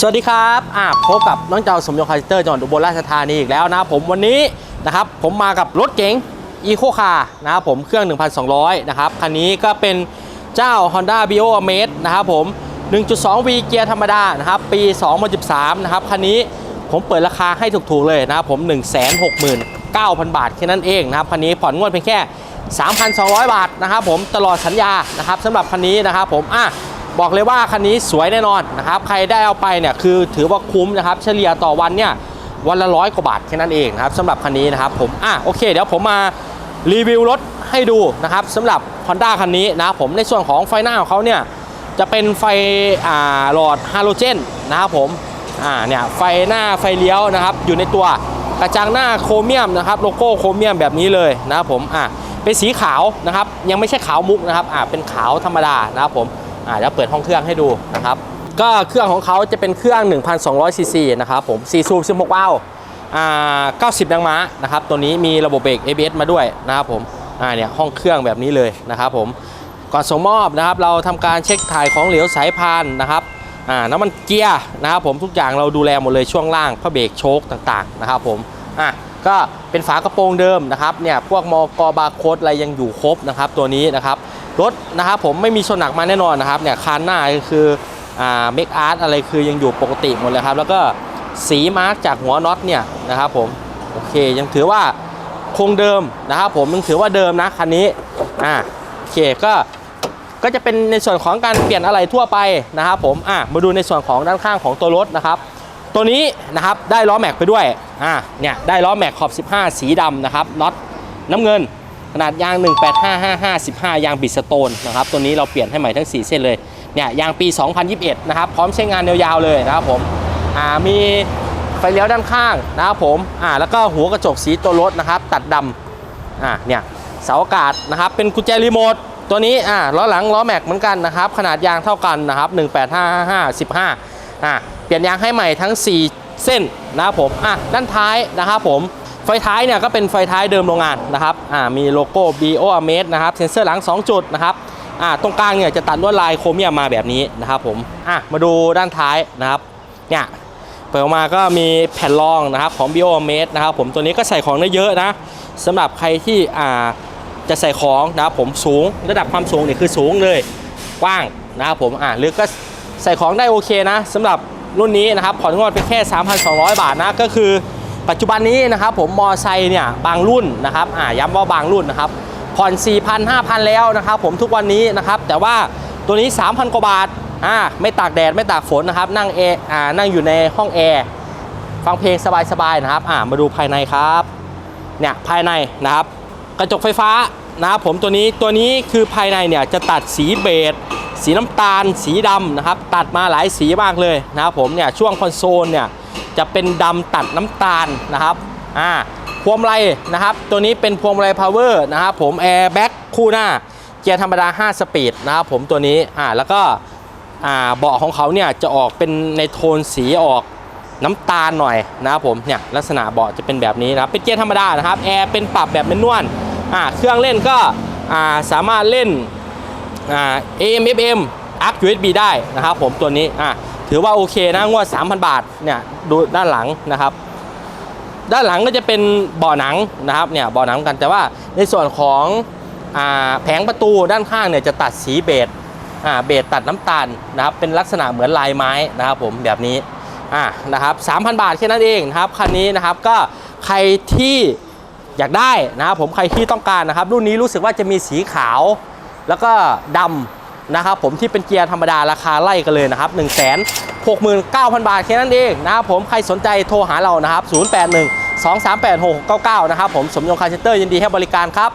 สวัสดีครับอ่าพบกับน้องเจ้าสมยงคาร์เตอร์จังหวัดอุบลราชธานีอีกแล้วนะผมวันนี้นะครับผมมากับรถเก๋งอีโคคาร์นะครับผมเครื่อง 1,200 นะครับ คันนี้ก็เป็นเจ้า Honda b i o a m a z e นะครับผม 1.2V เกียร์ธรรมดานะครับปี 2013 นะครับ คันนี้ผมเปิดราคาให้ถูกๆเลยนะครับผม 169,000 บาทแค่นั้นเองนะครับ คันนี้ผ่อนงวดเพียงแค่ 3,200 บาทนะครับผมตลอดสัญญานะครับสำหรับคันนี้นะครับผมอะ บอกเลยว่าคันนี้สวยแน่นอนนะครับใครได้เอาไปเนี่ยคือถือว่าคุ้มนะครับเฉลี่ยต่อวันเนี่ยวันละร้อยกว่าบาทแค่นั้นเองนะครับสำหรับคันนี้นะครับผมอะโอเค เดี๋ยวผมมารีวิวรถให้ดูนะครับสำหรับ Honda คันนี้นะผมในส่วนของไฟหน้าของเขาเนี่ยจะเป็นไฟอ่าหลอดฮาโลเจนนะครับผมอ่าเนี่ยไฟหน้าไฟเลี้ยวนะครับ อยู่ในตัวกระจังหน้าโครเมียมนะครับโลโก้โครเมียมแบบนี้เลยนะครับผมอะเป็นสีขาวนะครับยังไม่ใช่ขาวมุกนะครับอ่าเป็นขาวธรรมดานะครับผม อ่าเดี๋ยวเปิดห้องเครื่องให้ดูนะครับ ก็เครื่องของเขาจะเป็นเครื่อง 1,200ซีซีนะครับผม4สูบ16ว้าวอ่า90แรงม้านะครับ ตัวนี้มีระบบเบรก ABS มาด้วยนะครับผมอ่าเนี่ยห้องเครื่องแบบนี้เลยนะครับผมก่อนส่งมอบนะครับ เราทำการเช็คถ่ายของเหลวสายพานนะครับอ่าน้ำมันเกียร์นะครับผมทุกอย่างเราดูแลหมดเลยช่วงล่างพระเบรกโชคต่างๆนะครับผมอะก็เป็นฝากระโปรงเดิมนะครับเนี่ยพวกมอกบาร์โค้ดอะไรยังอยู่ครบนะครับตัวนี้นะครับ รถนะครับผมไม่มีชนหนักมาแน่นอนนะครับเนี่ยคานหน้าคืออ่าเมคอาร์ตอะไรคือยังอยู่ปกติหมดเลยครับ แล้วก็สีมาร์กจากหัวน็อตเนี่ยนะครับผมโอเคยังถือว่าคงเดิมนะครับผมยังถือว่าเดิมนะคันนี้อ่าโอเคก็ก็จะเป็นในส่วนของการเปลี่ยนอะไรทั่วไปนะครับผมอะมาดูในส่วนของด้านข้างของตัวรถนะครับ ตัวนี้นะครับได้ล้อแม็กไปด้วยอ่าเนี่ยได้ล้อแม็กขอบ 15 สีดำนะครับน็อตน้ำเงิน ขนาดยาง 18555 15 ยางบิดสโตนนะครับ ตัวนี้เราเปลี่ยนให้ใหม่ทั้ง 4 เส้นเลย เนี่ยยางปี 2021 นะครับ พร้อมใช้งานยาวๆเลยนะครับผม อ่า มีไฟเลี้ยวด้านข้างนะครับผม อ่า แล้วก็หัวกระจกสีตัวรถนะครับ ตัดดำอ่า เนี่ย เสาอากาศนะครับ เป็นกุญแจรีโมท ตัวนี้ อ่า ล้อหลังล้อแม็กเหมือนกันนะครับ ขนาดยางเท่ากันนะครับ 18555 15 อ่า เปลี่ยนยางให้ใหม่ทั้ง 4 เส้นนะครับผม อะ ด้านท้ายนะครับผม ไฟท้ายเนี่ยก็เป็นไฟท้ายเดิมโรงงานนะครับอ่ามีโลโก้ BO a m a z นะครับเซ็นเซอร์หลัง 2 จุดนะครับอ่าตรงกลางเนี่ยจะตัดลวดลายโครเมียมมาแบบนี้นะครับผมอะมาดูด้านท้ายนะครับเนี่ยเปิดออกมาก็มีแผ่นรองนะครับของ BO a m a z นะครับผมตัวนี้ก็ใส่ของได้เยอะนะสำหรับใครที่อ่าจะใส่ของนะครับผมสูงระดับความสูงเนี่ยคือสูงเลยกว้างนะครับผมอ่าหรือก็ใส่ของได้โอเคนะสำหรับรุ่นนี้นะครับผ่อนงวดไปแค่ 3,200 บาทนะก็คือ ปัจจุบันนี้นะครับผมมอไซค์เนี่ยบางรุ่นนะครับอ่าย้ำว่าบางรุ่นนะครับผ่อน4,000 5,000 แล้วนะครับผมทุกวันนี้นะครับแต่ว่าตัวนี้ 3,000 กว่าบาทอ่าไม่ตากแดดไม่ตากฝนนะครับนั่งแอร์อ่านั่งอยู่ในห้องแอร์ฟังเพลงสบายๆนะครับอ่ามาดูภายในครับเนี่ยภายในนะครับกระจกไฟฟ้านะครับผมตัวนี้ตัวนี้คือภายในเนี่ยจะตัดสีเบจสีน้ำตาลสีดำนะครับตัดมาหลายสีมากเลยนะครับผมเนี่ยช่วงคอนโซลเนี่ย จะเป็นดำตัดน้ำตาลนะครับอ่าพวงมาลัยนะครับ ตัวนี้เป็นพวงมาลัยพาวเวอร์นะครับผมแอร์แบ็กคู่หน้าเกียร์ธรรมดา 5 สปีดนะครับผมตัวนี้อ่าแล้วก็อ่าเบาะของเขาเนี่ยจะออกเป็นในโทนสีออกน้ำตาลหน่อยนะครับผมเนี่ยลักษณะเบาะจะเป็นแบบนี้นะครับเป็นเกียร์ธรรมดานะครับแอร์เป็นปรับแบบเป็นนวลอ่าเครื่องเล่นก็อ่าสามารถเล่นอ่า AM FM อัพ USB ได้นะครับผมตัวนี้อ่า ถือว่าโอเคนะงวด 3,000 บาทเนี่ยดูด้านหลังนะครับ ด้านหลังก็จะเป็นเบาะหนังนะครับเนี่ยเบาะหนังกันแต่ว่าในส่วนของอแผงประตูด้านข้างเนี่ยจะตัดสีเบจเบจตัดน้ำตาลนะครับเป็นลักษณะเหมือนลายไม้นะครับผมแบบนี้อ่านะครับ3,000บาทแค่นั้นเองนะครับคันนี้นะครับก็ใครที่อยากได้นะครับผมใครที่ต้องการนะครับ รุ่นนี้รู้สึกว่าจะมีสีขาว แล้วก็ดำ นะครับผมที่เป็นเกียร์ธรรมดาราคาไล่กันเลยนะครับ 1 6 9 0 0 0 บาทแค่นั้นเองนะครับผมใครสนใจโทรหาเรานะครับ 081 238 699 นะครับผมสมยงคาร์เซนเตอร์ยินดีให้บริการครับ